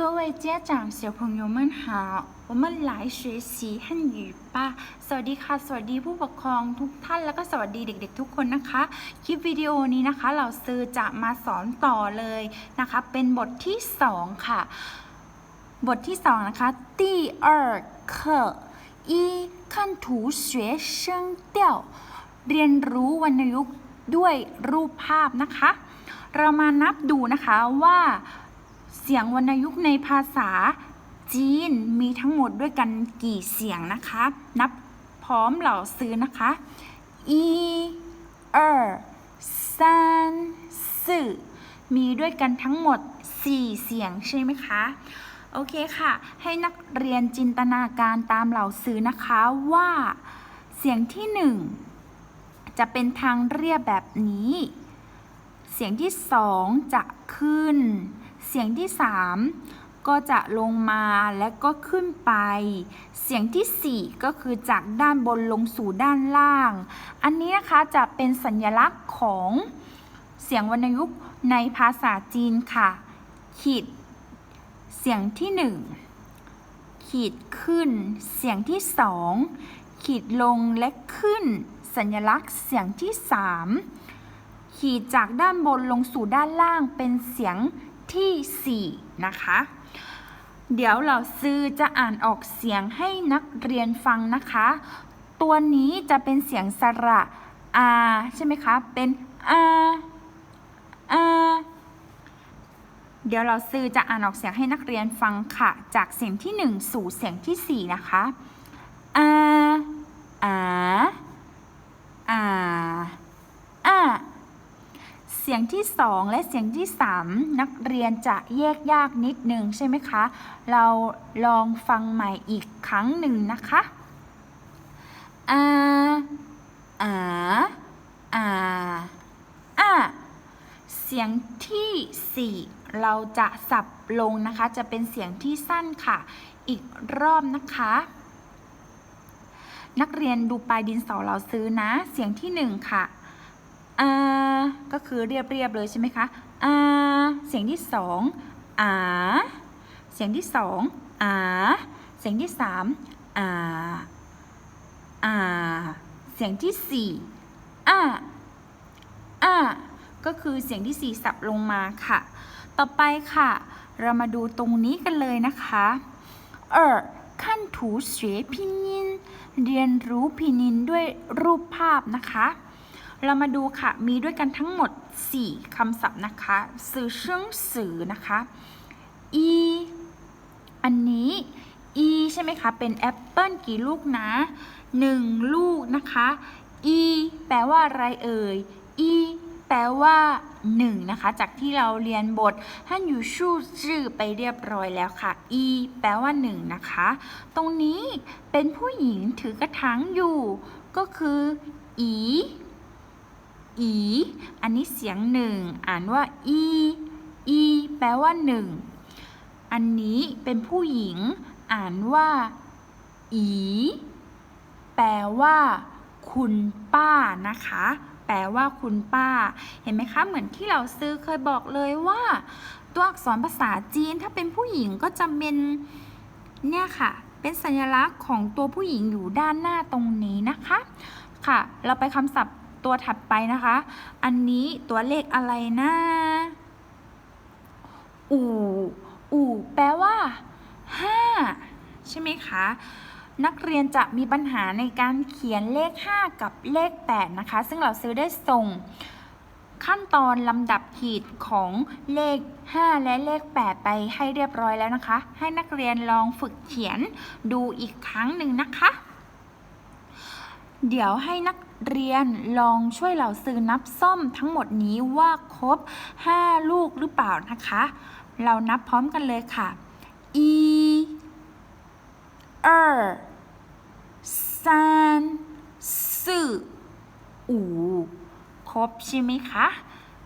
各位家长、小朋友们好，我们来学习汉语吧。สวัสดีค่ะ สวัสดีผู้ปกครองทุกท่านแล้วก็สวัสดีเด็ก ๆ ทุกคนนะคะ คลิปวิดีโอนี้นะคะเราซื้อจะมาสอนต่อเลยนะคะ เป็นบทที่ 2 ค่ะ บทที่ 2 นะคะที่二课一看图学生调เรียนรู้วรรณยุกต์ด้วยรูปภาพนะคะ เรามานับดูนะคะว่า เสียงวรรณยุกต์ในภาษาจีนมีทั้งหมดด้วยกันกี่เสียงนะคะ นับพร้อมเหล่าซื้อนะคะอีเออซานสื่อมีด้วยกันทั้งหมด 4 เสียงใช่ไหมคะ โอเคค่ะ ให้นักเรียนจินตนาการตามเหล่าซื้อนะคะว่าเสียงที่ 1 จะเป็นทางเรียบแบบนี้ เสียงที่สองจะขึ้น เสียงที่สามก็จะลงมาและก็ขึ้นไป เสียงที่สี่ก็คือจากด้านบนลงสู่ด้านล่าง อันนี้นะคะจะเป็นสัญลักษณ์ของเสียงวรรณยุกต์ในภาษาจีนค่ะ ขีด เสียงที่หนึ่งขีดขึ้น เสียงที่สองขีดลงและขึ้น สัญลักษณ์เสียงที่สามขีดจากด้านบนลงสู่ด้านล่างเป็นเสียง ที่ 4 นะคะ เดี๋ยวเราซื้อจะอ่านออกเสียงให้นักเรียนฟังนะคะ ตัวนี้จะเป็นเสียงสระอาใช่ไหมคะ เป็นอาอาเดี๋ยวเราซื้อจะอ่านออกเสียงให้นักเรียนฟังค่ะ จากเสียงที่ 1 สู่เสียงที่ 4 นะคะอาอาอา สียงที่ 2 และเสียงที่ 3 นักเรียนจะแยกยากนิดนึงใช่ไหมคะ เราลองฟังใหม่อีกครั้งหนึ่งนะคะอาอาอาอาเสียงที่ 4 เราจะสับลงนะคะ จะเป็นเสียงที่สั้นค่ะ อีกรอบนะคะนักเรียนดูปลายดินสอเราซื้อนะ เสียงที่ 1 ค่ะ อาก็คือเรียบเรียบเลยใช่ไหมคะอาเสียงที่สองอาเสียงที่สองอาเสียงที่สามอาอาเสียงที่สี่อาอาก็คือเสียงที่สี่สับลงมาค่ะ ต่อไปค่ะ เรามาดูตรงนี้กันเลยนะคะเออขั้นถูเสียพินินเรียนรู้พินินด้วยรูปภาพนะคะ เรามาดูค่ะ มีด้วยกันทั้งหมด 4คำศัพท์นะคะ สื่อเชิงสื่อนะคะ e อันนี้ e ใช่ไหมคะ เป็นแอปเปิลกี่ลูกนะ 1 ลูกนะคะ e แปลว่าอะไรเอ่ย e แปลว่า1นะคะ จากที่เราเรียนบทฮันยูชูชื่อไปเรียบร้อยแล้วค่ะ e แปลว่า 1 นะคะ ตรงนี้เป็นผู้หญิงถือกระถางอยู่ ก็คือ e อี อันนี้เสียงหนึ่งอ่านว่าอีอีแปลว่าหนึ่งอันนี้เป็นผู้หญิง อ่านว่า อี แปลว่า คุณป้านะคะ แปลว่าคุณป้า เห็นไหมคะ เหมือนที่เราซื้อเคยบอกเลยว่า ตัวอักษรภาษาจีนถ้าเป็นผู้หญิงก็จะเป็นเนี่ยค่ะ เป็นสัญลักษณ์ของตัวผู้หญิงอยู่ด้านหน้าตรงนี้นะคะ ค่ะ เราไปคำศัพท์ ตัวถัดไปนะคะ อันนี้ตัวเลขอะไรนะอู่อู่แปลว่า5ใช่ไหมคะ นักเรียนจะมีปัญหาในการเขียนเลข 5 กับเลข 8 นะคะ ซึ่งเราซื้อได้ส่งขั้นตอนลำดับขีดของเลข 5 และเลข 8 ไปให้เรียบร้อยแล้วนะคะ ให้นักเรียนลองฝึกเขียนดูอีกครั้งหนึ่งนะคะ เดี๋ยวให้นักเรียนลองช่วยเราซื้อนับส้มทั้งหมดนี้ว่าครบ 5 ลูกหรือเปล่านะคะ เรานับพร้อมกันเลยค่ะอีเออซานซื่ออูครบใช่ไหมคะ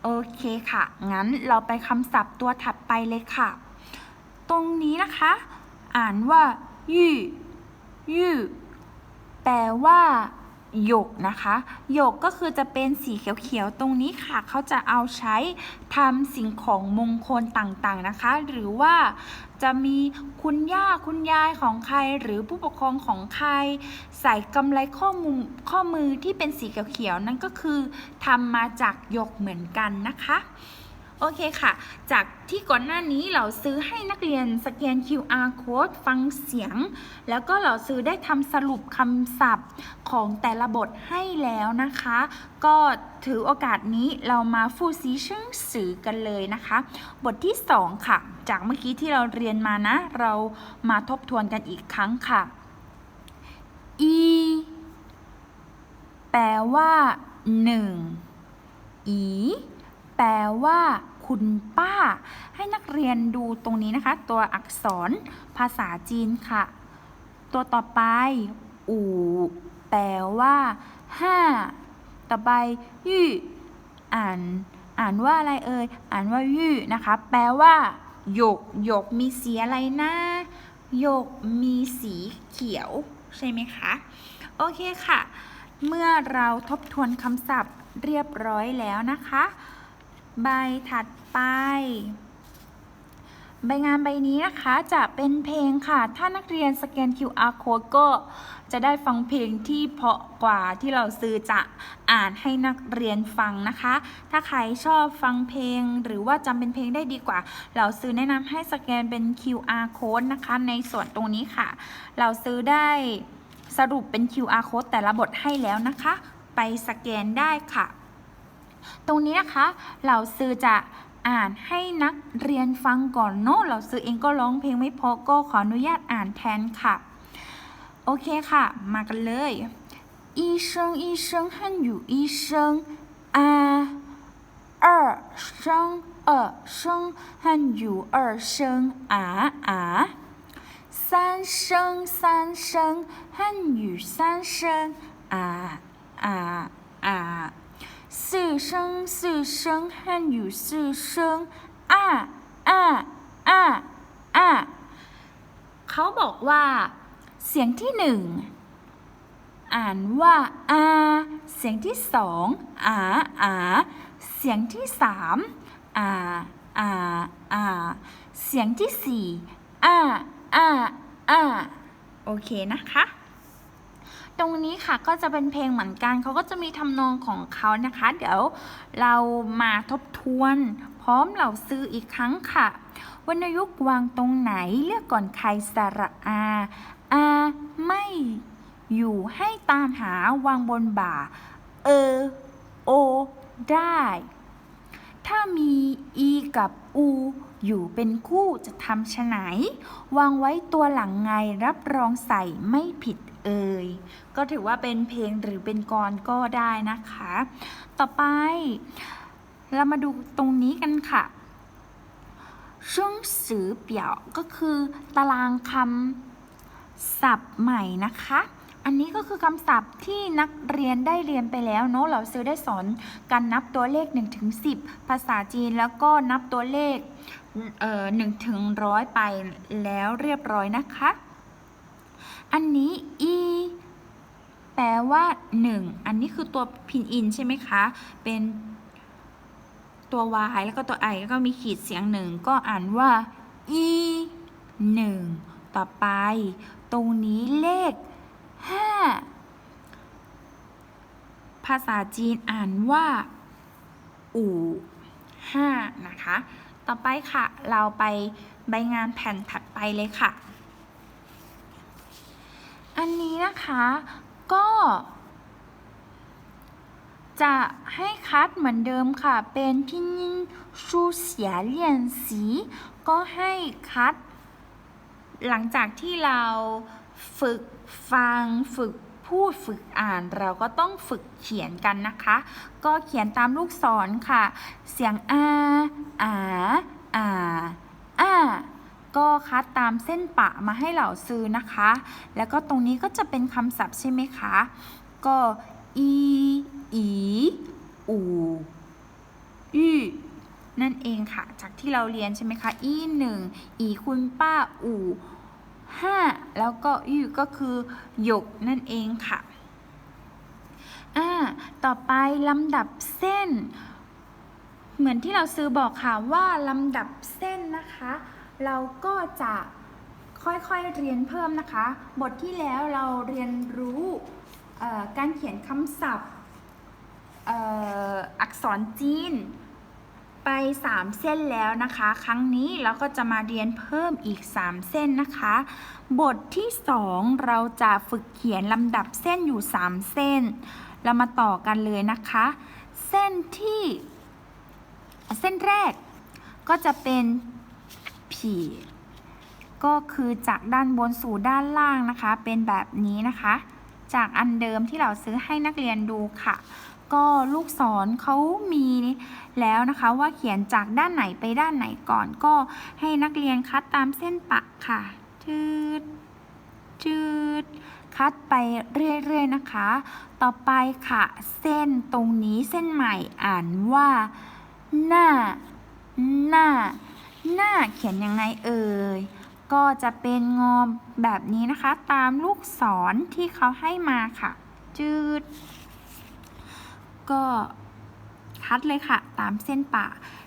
โอเคค่ะ งั้นเราไปคำศัพท์ตัวถัดไปเลยค่ะ ตรงนี้นะคะ อ่านว่ายู่ยู่แปลว่า หยกนะคะหยกก็คือจะเป็นสีเขียวๆตรงนี้ค่ะ เขาจะเอาใช้ทำสิ่งของมงคลต่างๆนะคะ หรือว่าจะมีคุณย่าคุณยายของใครหรือผู้ปกครองของใคร ใส่กำไลข้อมือข้อมือที่เป็นสีเขียวๆนั่นก็คือทำมาจากหยกเหมือนกันนะคะ โอเคค่ะ จากที่ก่อนหน้านี้เราซื้อให้นักเรียนสแกน QR code ฟังเสียง แล้วก็เราซื้อได้ทำสรุปคำศัพท์ของแต่ละบทให้แล้วนะคะ ก็ถือโอกาสนี้เรามาฟูซีชื่อสื่อกันเลยนะคะ บทที่ 2 ค่ะ จากเมื่อกี้ที่เราเรียนมานะ เรามาทบทวนกันอีกครั้งค่ะ e แปลว่า1 e แปลว่า คุณป้า ให้นักเรียนดูตรงนี้นะคะ ตัวอักษรภาษาจีนค่ะ ตัวต่อไป อู่แปลว่าห้าต่อไปยู่อ่านอ่านว่าอะไรเอ่ยอ่านว่ายู่นะคะ แปลว่าหยกหยกมีสีอะไรนะหยกมีสีเขียว ใช่ไหมคะ โอเคค่ะ เมื่อเราทบทวนคำศัพท์เรียบร้อยแล้วนะคะ ใบถัดไป ใบงานใบนี้นะคะจะเป็นเพลงค่ะ ถ้านักเรียนสแกน QR code ก็จะได้ฟังเพลงที่เพราะกว่าที่เราซื้อจะอ่านให้นักเรียนฟังนะคะ ถ้าใครชอบฟังเพลง หรือว่าจำเป็นเพลงได้ดีกว่า เราซื้อแนะนำให้สแกนเป็น QR code นะคะ ในส่วนตรงนี้ค่ะ เราซื้อได้สรุปเป็น QR code แต่ละบทให้แล้วนะคะ ไปสแกนได้ค่ะ ตรงนี้นะคะ เราซื้อจะอ่านให้นักเรียนฟังก่อนเนาะ เราซื้อเองก็ร้องเพลงไม่พอก็ขออนุญาตอ่านแทนค่ะ โอเคค่ะ มากันเลย一声一声汉语一声啊，二声二声汉语二声啊啊，三声三声汉语三声啊啊啊。 四声四声汉语四声啊啊啊啊เขาบอกว่า เสียงที่หนึ่งอ่านว่าอาเสียงที่สองอาอาเสียงที่สามอาอาอาเสียงที่สี่อาอาอาโอเคนะคะ ตรงนี้ค่ะก็จะเป็นเพลงเหมือนกันเขาก็จะมีทำนองของเขานะคะ เดี๋ยวเรามาทบทวนพร้อมเหล่าซื้ออีกครั้งค่ะ วรรณยุกต์วางตรงไหนเลือกก่อนใครสระอาอาไม่อยู่ให้ตามหาวางบนบ่า เออ โอ ได้ ถ้ามีอีกับอู อยู่เป็นคู่จะทำชะไหน วางไว้ตัวหลังไงรับรองใส่ไม่ผิด เอ่ย ก็ถือว่าเป็นเพลงหรือเป็นกรก็ได้นะคะ ต่อไป เรามาดูตรงนี้กันค่ะช่วงสือเปี่ยวก็คือตารางคำศัพท์ใหม่นะคะ อันนี้ก็คือคำศัพท์ที่นักเรียนได้เรียนไปแล้วเนาะเราซื้อได้สอนการนับตัวเลข1ถึง10ภาษาจีนแล้วก็นับตัวเลขเอ่อ1ถึงร้อยไปแล้วเรียบร้อยนะคะ อันนี้ ลว่า 1 อันนี้คือตัวพินอินใช่ไหมคะ เป็นตัว y แล้วก็ตัว i แล้วก็มีขีดเสียงหนึ่งก็อ่านว่า e 1 ต่อไป ตรงนี้เลข 5 ภาษาจีนอ่านว่าอู่ห้านะคะ ต่อไปค่ะ เราไปใบงานแผ่นถัดไปเลยค่ะ อันนี้นะคะ ก็ จะให้คัดเหมือนเดิมค่ะ เป็นพินินชูเสียเลียนสี ก็ให้คัด หลังจากที่เราฝึกฟังฝึกพูดฝึกอ่านเราก็ต้องฝึกเขียนกันนะคะ ก็เขียนตามลูกศรค่ะ เสียงอาอาอาอา ก็คัดตามเส้นปะมาให้เหล่าซื้อนะคะ แล้วก็ตรงนี้ก็จะเป็นคำศัพท์ใช่ไหมคะ ก็อีอีอูอืนั่นเองค่ะ จากที่เราเรียนใช่ไหมคะ อีหนึ่งอีคุณป้าอูห้าแล้วก็ยูก็คือหยกนั่นเองค่ะอ่าต่อไปลำดับเส้น เหมือนที่เราซื้อบอกค่ะว่าลำดับเส้นนะคะ เราก็จะค่อยๆเรียนเพิ่มนะคะ บทที่แล้วเราเรียนรู้การเขียนคำศัพท์อักษรจีนไป 3 เส้นแล้วนะคะ ครั้งนี้เราก็จะมาเรียนเพิ่มอีก 3 เส้นนะคะ บทที่ 2 เราจะฝึกเขียนลำดับเส้นอยู่ 3 เส้น เรามาต่อกันเลยนะคะ เส้นที่ เส้นแรกก็จะเป็น ผีก็คือจากด้านบนสู่ด้านล่างนะคะ เป็นแบบนี้นะคะ จากอันเดิมที่เราซื้อให้นักเรียนดูค่ะ ก็ลูกศรเขามีแล้วนะคะ ว่าเขียนจากด้านไหนไปด้านไหนก่อนก็ให้นักเรียนคัดตามเส้นปะค่ะชืดชืดคัดไปเรื่อยๆนะคะ ต่อไปค่ะ เส้นตรงนี้เส้นใหม่อ่านว่าหน้า หน้าเขียนยังไงเอ่ย ก็จะเป็นงอมแบบนี้นะคะ ตามลูกศรที่เขาให้มาค่ะ จืด ก็คัดเลยค่ะ ตามเส้นป่า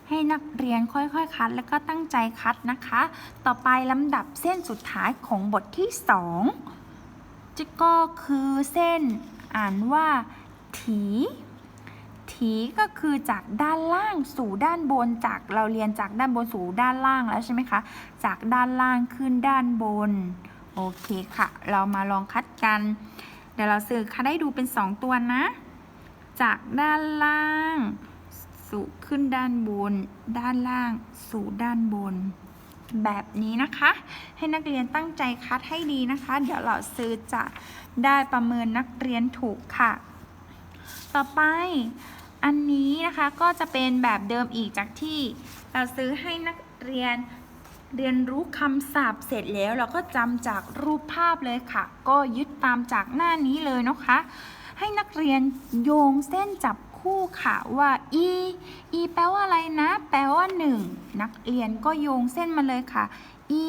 ให้นักเรียนค่อยๆ คัด แล้วก็ตั้งใจคัดนะคะ ต่อไปลำดับเส้นสุดท้ายของบทที่สองจะก็คือเส้นอ่านว่าถี ถีก็คือจากด้านล่างสู่ด้านบนจากเราเรียนจากด้านบนสู่ด้านล่างแล้วใช่ไหมคะ จากด้านล่างขึ้นด้านบน โอเคค่ะ เรามาลองคัดกัน เดี๋ยวเราสื่อคัดให้ดูเป็น 2 ตัวนะ จากด้านล่าง สู่ขึ้นด้านบน ด้านล่างสู่ด้านบน แบบนี้นะคะ ให้นักเรียนตั้งใจคัดให้ดีนะคะ เดี๋ยวเราซื้อจะได้ประเมินนักเรียนถูกค่ะต่อไป อันนี้นะคะก็จะเป็นแบบเดิมอีกจากที่เราซื้อให้นักเรียนเรียนรู้คำศัพท์เสร็จแล้วเราก็จำจากรูปภาพเลยค่ะ ก็ยึดตามจากหน้านี้เลยนะคะ ให้นักเรียนโยงเส้นจับคู่ค่ะว่า e e แปลว่าอะไรนะ แปลว่า1นักเรียนก็โยงเส้นมาเลยค่ะ e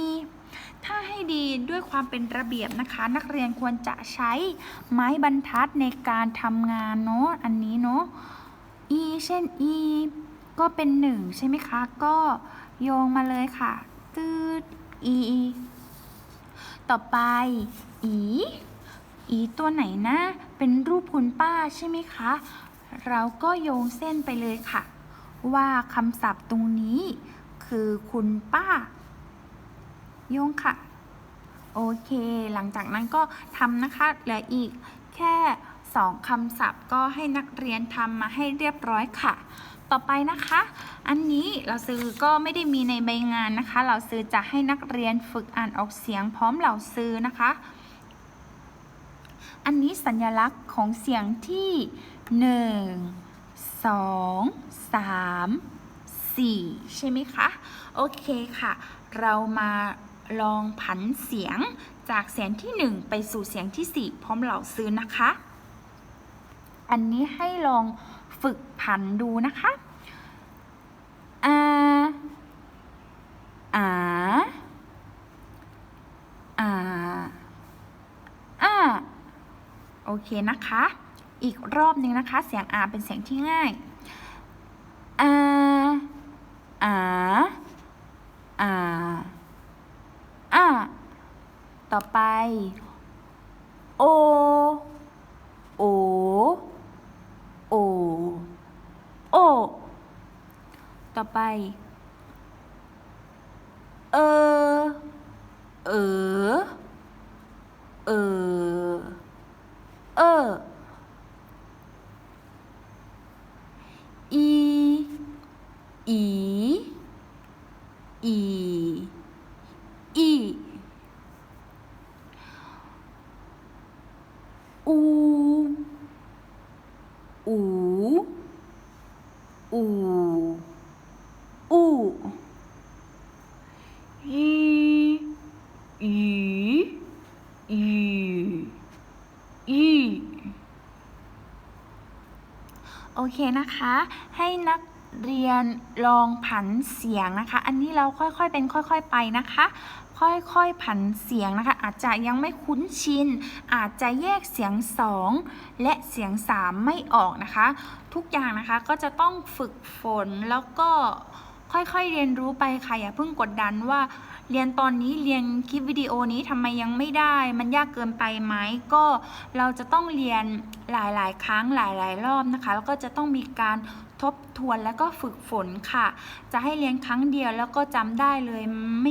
ถ้าให้ดีด้วยความเป็นระเบียบนะคะ นักเรียนควรจะใช้ไม้บรรทัดในการทำงานเนาะอันนี้เนาะ เช่น e ก็เป็นหนึ่งใช่ไหมคะ ก็โยงมาเลยค่ะ ตืด e ต่อไป e อีตัวไหนนะ เป็นรูปคุณป้าใช่ไหมคะ เราก็โยงเส้นไปเลยค่ะ ว่าคำศัพท์ตรงนี้คือคุณป้า โยงค่ะ โอเค หลังจากนั้นก็ทำนะคะ เหลืออีกแค่ สองคำศัพท์ก็ให้นักเรียนทำมาให้เรียบร้อยค่ะ ต่อไปนะคะ อันนี้เราซื้อก็ไม่ได้มีในใบงานนะคะ เราซื้อจะให้นักเรียนฝึกอ่านออกเสียงพร้อมเหล่าซื้อนะคะ อันนี้สัญลักษณ์ของเสียงที่ 1 2 3 4 ใช่ไหมคะ โอเคค่ะ เรามาลองผันเสียงจากเสียงที่ 1 ไปสู่เสียงที่ 4 พร้อมเหล่าซื้อนะคะ อันนี้ให้ลองฝึกผันดูนะคะอาอาอาอาโอเคนะคะ อีกรอบหนึ่งนะคะ เสียงอาเป็นเสียงที่ง่ายอาอาอาอาต่อไป โอ โอ โอ โอ ต่อไป เออ เออ เออ เออ อี อี อี อี อู อู อู อู ยีอีอีอีโอ เคนะคะ ให้นักเรียนลองผันเสียงนะคะ อันนี้เราค่อยๆเป็นค่อย ๆไปนะคะ ค่อยๆผันเสียงนะคะ อาจจะยังไม่คุ้นชิน อาจจะแยกเสียง 2 และเสียง 3 ไม่ออกนะคะ ทุกอย่างนะคะก็จะต้องฝึกฝนแล้วก็ค่อยๆเรียนรู้ไปค่ะอย่าเพิ่งกดดันว่า เรียนตอนนี้เรียนคลิปวิดีโอนี้ทำไมยังไม่ได้ มันยากเกินไปไหมก็เราจะต้องเรียนหลาย ๆ ครั้งหลาย ๆ รอบนะคะ แล้วก็จะต้องมีการทบทวนแล้วก็ฝึกฝนค่ะ จะให้เรียนครั้งเดียวแล้วก็จำได้เลยไม่